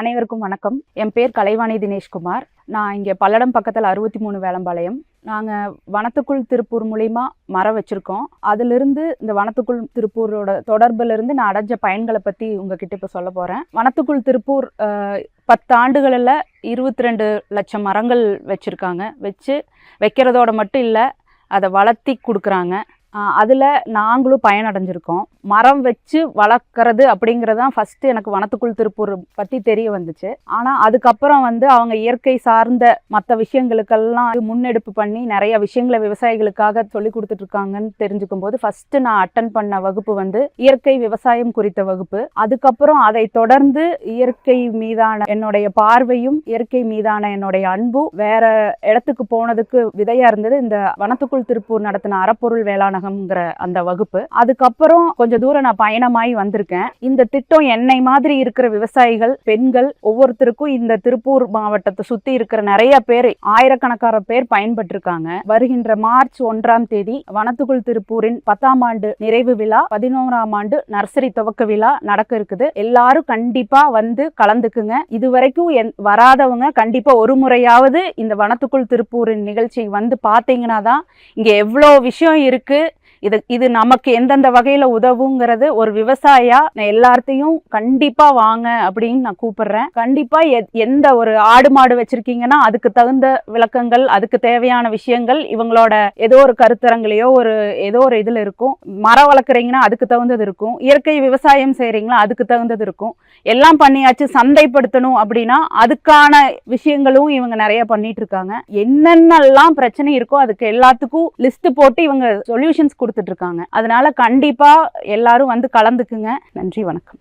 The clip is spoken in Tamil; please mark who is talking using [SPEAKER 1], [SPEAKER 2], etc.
[SPEAKER 1] அனைவருக்கும் வணக்கம். என் பேர் கலைவாணி தினேஷ்குமார். நான் இங்கே பல்லடம் பக்கத்தில் அறுபத்தி மூணு வேலம்பாளையம் நாங்கள் வனத்துக்குள் திருப்பூர் மூலிமா மரம் வச்சுருக்கோம். அதிலிருந்து இந்த வனத்துக்குள் திருப்பூரோட தொடர்புலேருந்து நான் அடைஞ்ச பயன்களை பற்றி உங்ககிட்ட இப்போ சொல்ல போகிறேன் வனத்துக்குள் திருப்பூர் பத்து ஆண்டுகளில் இருபத்தி ரெண்டு லட்சம் மரங்கள் வச்சுருக்காங்க. வச்சு வைக்கிறதோட மட்டும் இல்லை அதை வளர்த்தி கொடுக்குறாங்க. அதில் நாங்களும் பயனடைஞ்சிருக்கோம். மரம் வச்சு வளர்க்குறது அப்படிங்கிறது தான் ஃபஸ்ட்டு எனக்கு வனத்துக்குள் திருப்பூர் பற்றி தெரிய வந்துச்சு. ஆனால் அதுக்கப்புறம் வந்து அவங்க இயற்கை சார்ந்த மற்ற விஷயங்களுக்கெல்லாம் முன்னெடுப்பு பண்ணி நிறைய விஷயங்களை விவசாயிகளுக்காக சொல்லி கொடுத்துட்ருக்காங்கன்னு தெரிஞ்சுக்கும் போது ஃபஸ்ட்டு நான் அட்டன் பண்ண வகுப்பு வந்து இயற்கை விவசாயம் குறித்த வகுப்பு. அதுக்கப்புறம் அதை தொடர்ந்து இயற்கை மீதான என்னுடைய பார்வையும் இயற்கை மீதான என்னுடைய அன்பும் வேற இடத்துக்கு போனதுக்கு விதையாக இருந்தது இந்த வனத்துக்குள் திருப்பூர் நடத்தின அறப்பொருள் வேளாணகம்ங்கிற அந்த வகுப்பு. அதுக்கப்புறம் கொஞ்ச தூரம் நான் பயணமாயி வந்திருக்கேன். இந்த திட்டம் என்னை மாதிரி இருக்கிற விவசாயிகள் பெண்கள் ஒவ்வொருத்தருக்கும் இந்த திருப்பூர் மாவட்டத்தை சுத்தி இருக்கிற நிறைய பேர் ஆயிரக்கணக்கான பேர் பயன்பட்டிருக்காங்க வருகின்ற மார்ச் ஒன்றாம் தேதி வனத்துக்குள் திருப்பூரின் பத்தாம் ஆண்டு நிறைவு விழா பதினோராம் ஆண்டு நர்சரி துவக்க விழா நடக்க இருக்குது. எல்லாரும் கண்டிப்பா வந்து கலந்துக்குங்க. இது வரைக்கும் வராதவங்க கண்டிப்பா ஒரு முறையாவது இந்த வனத்துக்குள் திருப்பூரின் நிகழ்ச்சி வந்து பார்த்தீங்கன்னா தான் இங்க எவ்வளோ விஷயம் இருக்கு இது இது நமக்கு எந்தெந்த வகையில் உதவுங்கிறது ஒரு விவசாயியா நான் எல்லார்த்தையும் கண்டிப்பா வாங்க அப்படின்னு நான் கூப்பிடுறேன். கண்டிப்பா எ- எந்த ஒரு ஆடு மாடு வச்சிருக்கீங்கன்னா அதுக்கு தகுந்த விளக்கங்கள் அதுக்கு தேவையான விஷயங்கள் இவங்களோட ஏதோ ஒரு கருத்தரங்களையோ ஒரு ஏதோ ஒரு இதுல இருக்கும். மரம் வளர்க்குறீங்கன்னா அதுக்கு தகுந்தது இருக்கும். இயற்கை விவசாயம் செய்கிறீங்களா அதுக்கு தகுந்தது இருக்கும். எல்லாம் பண்ணியாச்சு சந்தைப்படுத்தணும் அப்படின்னா அதுக்கான விஷயங்களும் இவங்க நிறைய பண்ணிட்டு இருக்காங்க. என்னென்னலாம் பிரச்சனை இருக்கோ அதுக்கு எல்லாத்துக்கும் லிஸ்ட் போட்டு இவங்க சொல்யூஷன் சொல்யூஷன்ஸ் கொடுத்துட்ருக்காங்க இருக்காங்க. அதனால கண்டிப்பா எல்லாரும் வந்து கலந்துக்குங்க. நன்றி வணக்கம்.